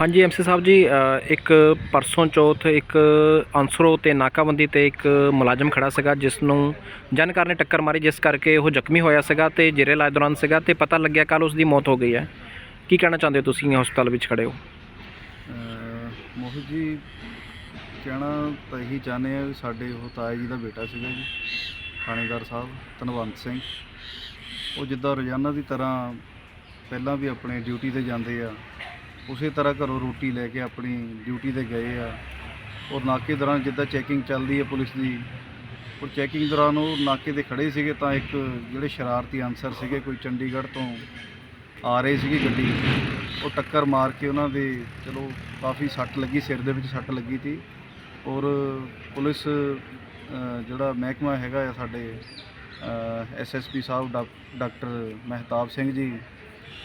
ਹਾਂਜੀ ਐਮਸੀ ਸਾਹਿਬ ਜੀ ਇੱਕ ਪਰਸੋਂ ਚੌਥ ਇੱਕ ਅੰਸਰੋ ਤੇ ਨਾਕਾਬੰਦੀ ਤੇ ਇੱਕ ਮੁਲਾਜ਼ਮ ਖੜਾ ਸੀਗਾ ਜਿਸ ਨੂੰ ਜਾਣਕਾਰ ਨੇ ਟੱਕਰ ਮਾਰੀ, ਜਿਸ ਕਰਕੇ ਉਹ ਜ਼ਖਮੀ ਹੋਇਆ ਸੀਗਾ ਤੇ ਜੇਰੇ ਇਲਾਜ ਦੌਰਾਨ ਸੀਗਾ ਤੇ ਪਤਾ ਲੱਗਿਆ ਕੱਲ ਉਸ ਦੀ ਮੌਤ ਹੋ ਗਈ ਹੈ। ਕੀ ਕਹਿਣਾ ਚਾਹੁੰਦੇ ਹੋ ਤੁਸੀਂ ਹਸਪਤਾਲ ਵਿੱਚ ਖੜੇ ਹੋ? ਮੋਹਿਤ ਜੀ, ਕਹਿਣਾ ਤਾਂ ਇਹੀ ਚਾਹੁੰਦੇ ਆ ਵੀ ਸਾਡੇ ਉਹ ਤਾਇਆ ਜੀ ਦਾ ਬੇਟਾ ਸੀਗਾ ਜੀ, ਥਾਣੇਦਾਰ ਸਾਹਿਬ, ਧਨਵੰਤ ਸਿੰਘ। ਉਹ ਜਿੱਦਾਂ ਰੋਜ਼ਾਨਾ ਦੀ ਤਰ੍ਹਾਂ ਪਹਿਲਾਂ ਵੀ ਆਪਣੇ ਡਿਊਟੀ ਤੇ ਜਾਂਦੇ ਆ ਉਸੇ ਤਰ੍ਹਾਂ ਘਰੋਂ ਰੋਟੀ ਲੈ ਕੇ ਆਪਣੀ ਡਿਊਟੀ ਤੇ ਗਏ ਆ। ਔਰ ਨਾਕੇ ਦੌਰਾਨ ਜਿੱਦਾਂ ਚੈਕਿੰਗ ਚੱਲਦੀ ਹੈ ਪੁਲਿਸ ਦੀ, ਔਰ ਚੈਕਿੰਗ ਦੌਰਾਨ ਉਹ ਨਾਕੇ ਤੇ ਖੜੇ ਸੀਗੇ ਤਾਂ ਇੱਕ ਜਿਹੜੇ ਸ਼ਰਾਰਤੀ ਅਨਸਰ ਸੀਗੇ, ਕੋਈ ਚੰਡੀਗੜ੍ਹ ਤੋਂ ਆ ਰਹੇ ਸੀਗੀ ਗੱਡੀ, ਉਹ ਟੱਕਰ ਮਾਰ ਕੇ ਉਹਨਾਂ ਦੇ ਚਲੋ ਕਾਫੀ ਸੱਟ ਲੱਗੀ, ਸਿਰ ਦੇ ਵਿੱਚ ਸੱਟ ਲੱਗੀ ਸੀ। ਔਰ ਪੁਲਿਸ ਜਿਹੜਾ ਮਹਿਕਮਾ ਹੈਗਾ ਆ ਸਾਡੇ ਐਸਐਸਪੀ ਸਾਹਿਬ, ਡਾਕ- ਡਾਕਟਰ ਮਹਿਤਾਬ ਸਿੰਘ ਜੀ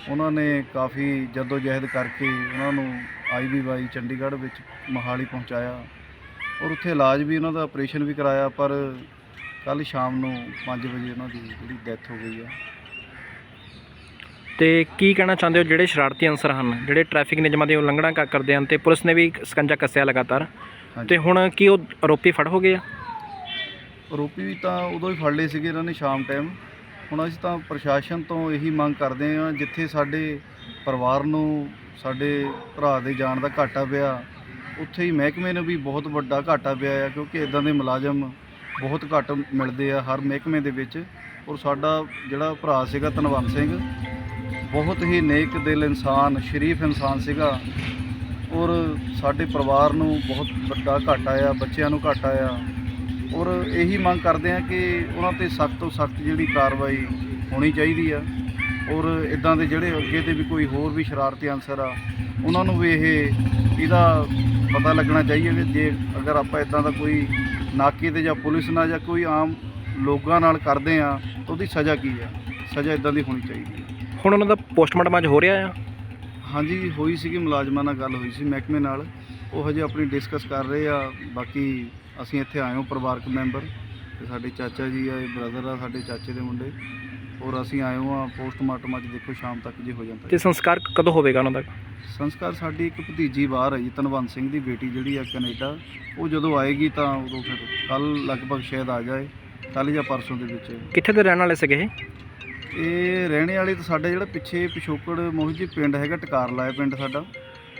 ਉਹਨਾਂ ਨੇ ਕਾਫੀ ਜਹਿਦ ਕਰਕੇ ਉਹਨਾਂ ਨੂੰ ਆਈਵੀਵਾਈ ਚੰਡੀਗੜ੍ਹ ਵਿੱਚ ਮੋਹਾਲੀ ਪਹੁੰਚਾਇਆ ਔਰ ਉੱਥੇ ਇਲਾਜ ਵੀ ਉਹਨਾਂ ਦਾ ਆਪਰੇਸ਼ਨ ਵੀ ਕਰਾਇਆ ਪਰ ਕੱਲ ਸ਼ਾਮ ਨੂੰ 5 ਵਜੇ ਉਹਨਾਂ ਦੀ ਜਿਹੜੀ ਡੈਥ ਹੋ ਗਈ ਆ। ਤੇ ਕੀ ਕਹਿਣਾ ਚਾਹੁੰਦੇ ਹੋ ਜਿਹੜੇ ਸ਼ਰਾਰਤੀ ਅਨਸਰ ਹਨ ਜਿਹੜੇ ਟ੍ਰੈਫਿਕ ਨਿਯਮਾਂ ਦੀ ਉਲੰਘਣਾ ਕ- ਕਰਦੇ ਹਨ ਤੇ ਪੁਲਿਸ ਨੇ ਵੀ ਸਕੰਜਾ ਕੱਸਿਆ ਲਗਾਤਾਰ? ਤੇ ਹੁਣ ਕੀ ਉਹ ਆਰੋਪੀ ਫੜ ਹੋ ਗਏ ਆ? ਆਰੋਪੀ ਵੀ ਤਾਂ ਉਦੋਂ ਹੀ ਫੜ ਲਏ ਸੀਗੇ ਇਹਨਾਂ ਨੇ ਸ਼ਾਮ ਟਾਈਮ ਹੁਣ ਅਸੀਂ ਤਾਂ ਪ੍ਰਸ਼ਾਸਨ ਤੋਂ ਇਹੀ ਮੰਗ ਕਰਦੇ ਹਾਂ ਜਿੱਥੇ ਸਾਡੇ ਪਰਿਵਾਰ ਨੂੰ, ਸਾਡੇ ਭਰਾ ਦੇ ਜਾਣ ਦਾ ਘਾਟਾ ਪਿਆ, ਉੱਥੇ ਹੀ ਮਹਿਕਮੇ ਨੂੰ ਵੀ ਬਹੁਤ ਵੱਡਾ ਘਾਟਾ ਪਿਆ ਆ, ਕਿਉਂਕਿ ਇਦਾਂ ਦੇ ਮੁਲਾਜ਼ਮ ਬਹੁਤ ਘੱਟ ਮਿਲਦੇ ਆ ਹਰ ਮਹਿਕਮੇ ਦੇ ਵਿੱਚ। ਔਰ ਸਾਡਾ ਜਿਹੜਾ ਭਰਾ ਸੀਗਾ ਧਨਵੰਤ ਸਿੰਘ, ਬਹੁਤ ਹੀ ਨੇਕ ਦਿਲ ਇਨਸਾਨ, ਸ਼ਰੀਫ ਇਨਸਾਨ ਸੀਗਾ। ਔਰ ਸਾਡੇ ਪਰਿਵਾਰ ਨੂੰ ਬਹੁਤ ਵੱਡਾ ਘਾਟਾ ਆ, ਬੱਚਿਆਂ ਨੂੰ ਘਾਟਾ ਆ। ਔਰ ਇਹੀ ਮੰਗ ਕਰਦੇ ਆ ਕਿ ਉਹਨਾਂ ਤੇ ਸਖਤ ਤੋਂ ਸਖਤ ਜਿਹੜੀ ਕਾਰਵਾਈ ਹੋਣੀ ਚਾਹੀਦੀ ਆ। ਔਰ ਇਦਾਂ ਦੇ ਜਿਹੜੇ ਅੱਗੇ ਤੇ ਵੀ ਕੋਈ ਹੋਰ ਵੀ ਸ਼ਰਾਰਤੀ ਅਨਸਰ ਆ ਉਹਨਾਂ ਨੂੰ ਵੀ ਇਹ ਇਹਦਾ ਪਤਾ ਲੱਗਣਾ ਚਾਹੀਏ ਜੇ ਅਗਰ ਆਪਾਂ ਇਦਾਂ ਦਾ ਕੋਈ ਨਾਕੇ ਤੇ ਜਾਂ ਪੁਲਿਸ ਨਾਲ ਜਾਂ ਕੋਈ ਆਮ ਲੋਕਾਂ ਨਾਲ ਕਰਦੇ ਆ ਤਾਂ ਉਹਦੀ ਸਜ਼ਾ ਕੀ ਆ? ਸਜ਼ਾ ਇਦਾਂ ਦੀ ਹੋਣੀ ਚਾਹੀਦੀ ਹੈ ਹੁਣ ਉਹਨਾਂ ਦਾ ਪੋਸਟਮਾਰਟਮ ਅੱਜ ਹੋ ਰਿਹਾ ਆ? ਹਾਂਜੀ ਹੋਈ ਸੀਗੀ ਮੁਲਾਜ਼ਮਾਂ ਨਾਲ ਗੱਲ ਹੋਈ ਸੀ ਮਹਿਕਮੇ ਨਾਲ। ਉਹ ਹਜੇ ਆਪਣੀ ਡਿਸਕਸ ਕਰ ਰਹੇ ਆ ਬਾਕੀ ਅਸੀਂ ਇੱਥੇ ਆਏ ਹਾਂ ਪਰਿਵਾਰਕ ਮੈਂਬਰ ਤੇ ਸਾਡੇ ਚਾਚਾ ਜੀ ਆ ਬ੍ਰਦਰ ਆ ਸਾਡੇ ਚਾਚੇ ਦੇ ਮੁੰਡੇ ਔਰ ਅਸੀਂ ਆਏ ਹਾਂ ਪੋਸਟਮਾਰਟਮ ਅੱਜ ਦੇਖੋ ਸ਼ਾਮ ਤੱਕ ਜੇ ਹੋ ਜਾਂਦਾ ਤੇ ਸੰਸਕਾਰ ਕਦੋਂ ਹੋਵੇਗਾ ਉਹਨਾਂ ਦਾ? ਸੰਸਕਾਰ ਸਾਡੀ ਇੱਕ ਭਤੀਜੀ ਬਾਹਰ ਹੈ ਜੀ ਧਨਵੰਤ ਸਿੰਘ ਦੀ ਬੇਟੀ ਜਿਹੜੀ ਆ ਕੈਨੇਡਾ ਉਹ ਜਦੋਂ ਆਏਗੀ ਤਾਂ ਉਦੋਂ ਫਿਰ ਕੱਲ ਲਗਭਗ ਸ਼ਾਇਦ ਆ ਜਾਏ ਕੱਲ ਜਾਂ ਪਰਸੋਂ ਦੇ ਵਿੱਚ। ਕਿੱਥੇ ਦੇ ਰਹਿਣ ਵਾਲੇ ਸੀਗੇ ਇਹ? ਇਹ ਰਹਿਣੇ ਵਾਲੇ ਤਾਂ ਸਾਡੇ ਜਿਹੜਾ ਪਿੱਛੇ ਪਿਛੋਕੜ ਮੋਹਿਤ ਜੀ ਪਿੰਡ ਹੈਗਾ ਟਕਾਰ ਲਾਇਆ ਪਿੰਡ ਸਾਡਾ।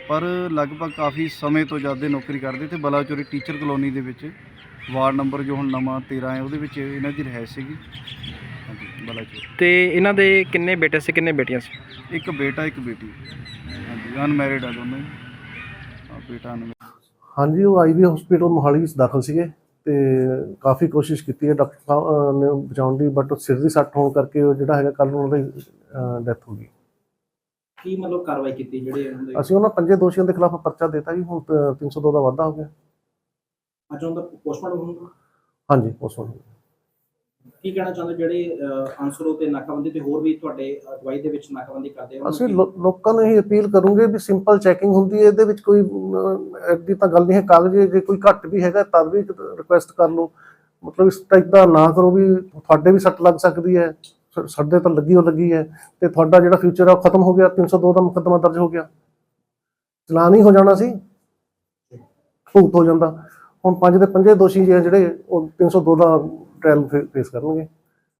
ਪਰ ਲਗਭਗ ਕਾਫੀ ਸਮੇਂ ਤੋਂ ਜ਼ਿਆਦਾ ਨੌਕਰੀ ਕਰਦੇ ਤੇ ਬਲਾਚੋਰੀ ਟੀਚਰ ਕਲੋਨੀ ਦੇ ਵਿੱਚ ਵਾਰਡ ਨੰਬਰ ਜੋ ਹੁਣ ਨਵਾਂ 13 ਹੈ ਉਹਦੇ ਵਿੱਚ ਇਹਨਾਂ ਦੀ ਰਹਿ ਸੀਗੀ। ਹਾਂਜੀ ਬਲਾਚੋਰੀ। ਤੇ ਇਹਨਾਂ ਦੇ ਕਿੰਨੇ ਬੇਟੇ ਸੀ ਕਿੰਨੇ ਬੇਟੀਆਂ ਸੀ? ਇੱਕ ਬੇਟਾ ਇੱਕ ਬੇਟੀ। ਹਾਂਜੀ ਅਨਮੈਰਿਡ ਆ ਦੋਨੋਂ ਆ ਬੇਟਾ ਅਨਮੈਰਿਡ ਹਾਂਜੀ ਉਹ ਆਈਵੀ ਹਸਪੀਟਲ ਮੋਹਾਲੀ ਵਿੱਚ ਦਾਖਲ ਸੀਗੇ ਤੇ ਕਾਫੀ ਕੋਸ਼ਿਸ਼ ਕੀਤੀ ਹੈ ਡਾਕਟਰ ਸਾਹਿਬ ਨੇ ਬਚਾਉਣ ਦੀ ਬਟ ਸਿਰ ਦੀ ਸੱਟ ਹੋਣ ਕਰਕੇ ਉਹ ਜਿਹੜਾ ਹੈਗਾ ਕੱਲ ਨੂੰ ਉਹਨਾਂ ਦੀ ਡੈਥ ਹੋ ਗਈ। ਕੀ ਮਤਲਬ ਕਾਰਵਾਈ ਕੀਤੀ ਜਿਹੜੇ ਉਹਨਾਂ ਦੇ ਅਸੀਂ ਉਹਨਾਂ ਪੰਜੇ ਦੋਸ਼ੀਆਂ ਦੇ ਖਿਲਾਫ ਪਰਚਾ ਦਿੱਤਾ ਜੀ ਹੁਣ ਤ- 302 ਦਾ ਵਾਧਾ ਹੋ ਗਿਆ। ਅੱਜ ਉਹਨਾਂ ਦਾ ਪੋਸਟਮਾਰਟਮ ਹੋਊਗਾ। ਹਾਂਜੀ ਉਸ ਨੂੰ ਕੀ ਕਹਿਣਾ ਚਾਹੁੰਦੇ ਜਿਹੜੇ ਅਨਸਰੋ ਤੇ ਨਾਕਾਬੰਦੀ ਤੇ ਹੋਰ ਵੀ ਤੁਹਾਡੇ ਅਗਵਾਈ ਦੇ ਵਿੱਚ ਨਾਕਾਬੰਦੀ ਕਰਦੇ ਆ ਅਸੀਂ ਲੋ- ਲੋਕਾਂ ਨੂੰ ਇਹ ਅਪੀਲ ਕਰੂੰਗੇ ਵੀ ਸਿੰਪਲ ਚੈਕਿੰਗ ਹੁੰਦੀ ਹੈ ਇਹਦੇ ਵਿੱਚ ਕੋਈ ਅਮ, ਐਡੀ ਤਾਂ ਗੱਲ ਨਹੀਂ ਹੈ ਕਾਗਜ਼ ਜੇ ਕੋਈ ਘੱਟ ਵੀ ਹੈਗਾ ਤਦ ਵੀ ਰਿਕੁਐਸਟ ਕਰ ਲਓ। ਮਤਲਬ ਇਸ ਟਾਈਪ ਦਾ ਨਾ ਕਰੋ ਵੀ ਤੁਹਾਡੇ ਵੀ ਸੱਟ ਲੱਗ ਸਕਦੀ ਹੈ। ਸਾਡੇ ਤਾਂ ਲੱਗੀ ਉਹ ਲੱਗੀ ਹੈ ਤੇ ਤੁਹਾਡਾ ਜਿਹੜਾ ਫਿਊਚਰ ਹੈ ਉਹ ਖਤਮ ਹੋ ਗਿਆ 302 ਦਾ ਮੁਕੱਦਮਾ ਦਰਜ ਹੋ ਗਿਆ। ਚਲਾਨ ਹੀ ਹੋ ਜਾਣਾ ਸੀ। ਭੁਗਤ ਹੋ ਜਾਂਦਾ। ਹੁਣ ਪੰਜ ਦੇ ਪੰਜੇ ਦੋਸ਼ੀ ਜਿਹੜੇ, ਉਹ 302 ਦਾ ਟ੍ਰਾਇਲ ਫੇਸ ਕਰਨਗੇ।